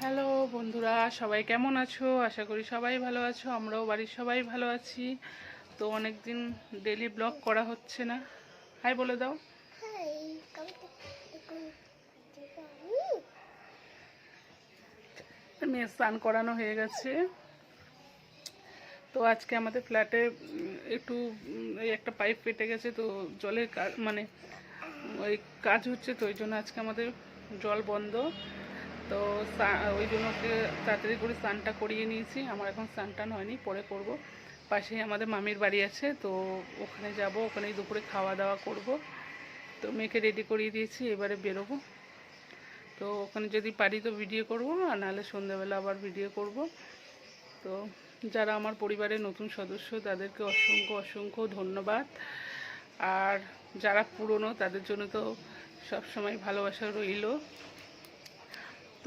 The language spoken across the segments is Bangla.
হ্যালো বন্ধুরা সবাই কেমন আছো? আশা করি সবাই ভালো আছো আমরাও বাড়ির সবাই ভালো আছি। তো অনেক দিন ডেলি ব্লগ করা হচ্ছে না। হাই বলে দাও। মেয়ের স্নান করানো হয়ে গেছে। তো আজকে আমাদের ফ্ল্যাটে একটু এই একটা পাইপ ফেটে গেছে তো জলের মানে ওই কাজ হচ্ছে তো ওই জন্য আজকে আমাদের জল বন্ধ। তো ওই জন্য তাড়াতাড়ি করে স্নানটা করিয়ে নিয়েছি। আমার এখন স্নান টান হয়নি, পরে করব। পাশেই আমাদের মামির বাড়ি আছে, তো ওখানে যাব, ওখানেই দুপুরে খাওয়া দাওয়া করব। তো মেয়েকে রেডি করিয়ে দিয়েছি, এবারে বেরোবো। তো ওখানে যদি পারি তো ভিডিও করব, আর নাহলে সন্ধ্যাবেলা আবার ভিডিও করব। তো যারা আমার পরিবারের নতুন সদস্য, তাদেরকে অসংখ্য অসংখ্য ধন্যবাদ। আর যারা পুরনো, তাদের জন্য তো সবসময় ভালোবাসা রইল।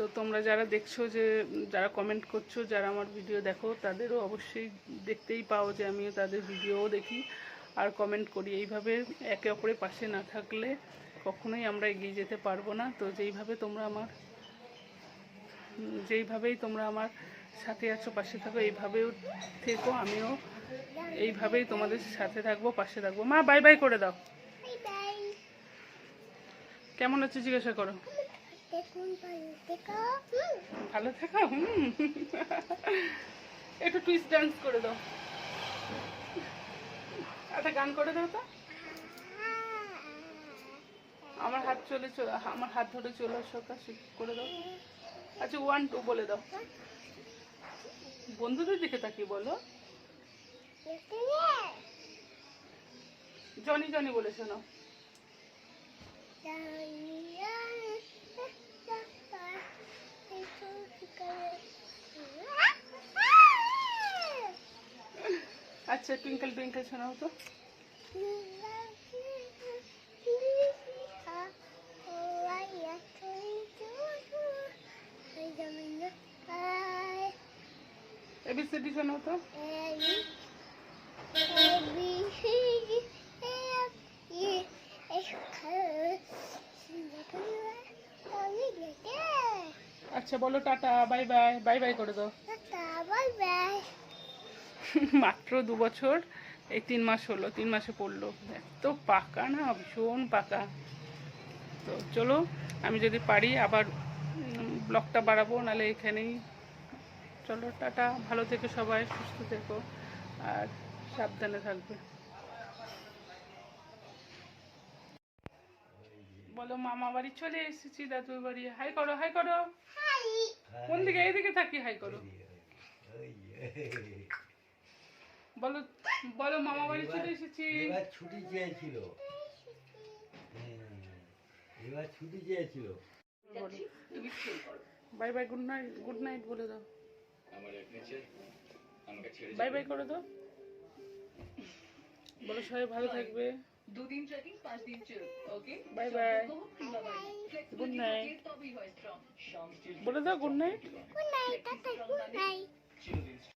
তো তোমরা যারা দেখছ যে যারা কমেন্ট করছ যারা আমার ভিডিও দেখো তাদেরও অবশ্যই দেখতেই পাও যে আমিও তাদের ভিডিওও দেখি। আর কমেন্ট করি। এইভাবে একে অপরের পাশে না থাকলে কখনোই আমরা এগিয়ে যেতে পারব না। তো যেইভাবে তোমরা আমার যেইভাবেই তোমরা আমার সাথে আছো পাশে থাকো এইভাবেও থেকো। আমিও এইভাবেই তোমাদের সাথে থাকব পাশে থাকব। মা বাই বাই করে দাও। কেমন আছে জিজ্ঞাসা করো। ভালো থাকো একটু টুইস্ট ডান্স করে দাও। একটা গান করে দাও তো। আমার হাত চলে আমার হাত ধরে চলে আসো করে দাও। আচ্ছা ওয়ান টু বলে দাও। বন্ধুদের দিকে তাকিয়ে বলো। জনি জনি বলে শোনো আচ্ছা টুইঙ্কেল টুইঙ্কেল শোনাও তো। এবিসিডি শোনাও তো। আচ্ছা বলো tata, bye bye bye bye করে দাও। মাত্র দু বছর এই তিন মাস হলো তিন মাসে পড়ল। এত পাকা না ভীষণ পাকা। তো চলো আমি যদি পারি আবার ব্লগটা বাড়াবো নাহলে এখানেই। চলো টাটা। ভালো থেকো সবাই সুস্থ থেকো। আর সাবধানে থাকবে। বলো মামা বাড়ি চলে এসেছি দাদুর বাড়ি। হাই করো হাই করো। কোন দিকে? এইদিকে থাকি হাই করো। বলো বলো মামা বাড়ি চলে এসেছি। এবার ছুটি চেয়েছিল। হুম, এবার ছুটি চেয়েছিল। Bye bye good night good night বলে দাও। বাই বাই করে দাও। বলো সবাই ভালো থাকবে। দুদিন ট্রেকিং পাঁচ দিন চল okay bye bye. Good night বলে দাও গুড নাইট